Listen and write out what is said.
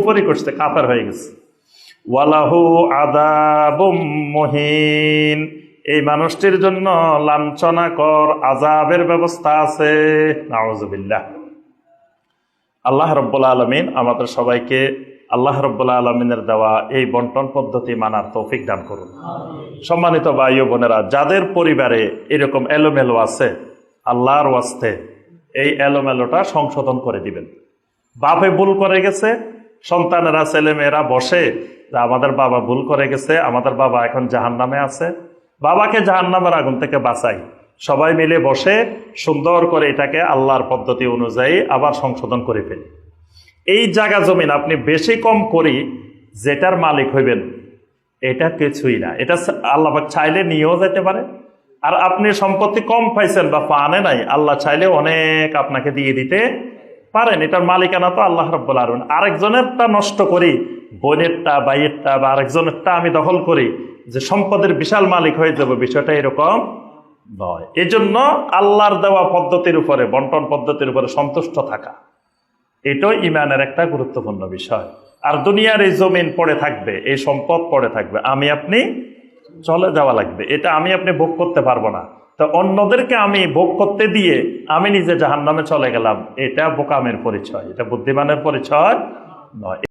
উপরই করছে কাফের হয়ে গেছে। ওয়ালাহু আদাবুম মুহিন। এই মানুষটির জন্য লাঞ্ছনাকর আজাবের ব্যবস্থা আছে। আল্লাহ রব্বুল আলমিন আমাদের সবাইকে আল্লাহ রব্বুল্লা আলমিনের দেওয়া এই বন্টন পদ্ধতি মানার তৌফিক দান করুন। সম্মানিত ভাই ও বোনেরা যাদের পরিবারে এরকম এলোমেলো আছে আল্লাহর ওয়াস্তে এই এলোমেলোটা সংশোধন করে দিবেন। বাপে ভুল করে গেছে সন্তানেরা ছেলে মেয়েরা বসে যে আমাদের বাবা ভুল করে গেছে, আমাদের বাবা এখন জাহান নামে আছে, বাবাকে জাহান নামের আগুন থেকে বাঁচাই। সবাই মিলে বসে সুন্দর করে এটাকে আল্লাহর পদ্ধতি অনুযায়ী আবার সংশোধন করে ফেলি। এই জায়গা জমিন আপনি বেশি কম করি যেটার মালিক হইবেন, এটা কিছুই না। এটা আল্লাহ চাইলে নিয়েও যেতে পারে। আর আপনি সম্পত্তি কম পাইছেন বা পানে নাই, আল্লাহ চাইলে অনেক আপনাকে দিয়ে দিতে পারেন, এটার মালিকানা তো আল্লাহ রব্বুল আলম আরেকজনেরটা নষ্ট করি বোনেরটা বাইয়েরটা বা আরেকজনেরটা আমি দখল করি, যে সম্পদের বিশাল মালিক হয়ে যাব, বিষয়টা এরকম নয়। এজন্য আল্লাহর দেওয়া পদ্ধতির উপরে, বন্টন পদ্ধতির উপরে সন্তুষ্ট থাকা, এটাও ইমানের একটা গুরুত্বপূর্ণ বিষয়। আর দুনিয়ার এই জমিন পড়ে থাকবে, এই সম্পদ পড়ে থাকবে, আমি আপনি চলে যাওয়া লাগবে, এটা আমি আপনি ভোগ করতে পারব না। তো অন্যদেরকে আমি ভোগ করতে দিয়ে আমি নিজে জাহান নামে চলে গেলাম। এটা বোকামের পরিচয়, এটা বুদ্ধিমানের পরিচয় নয়।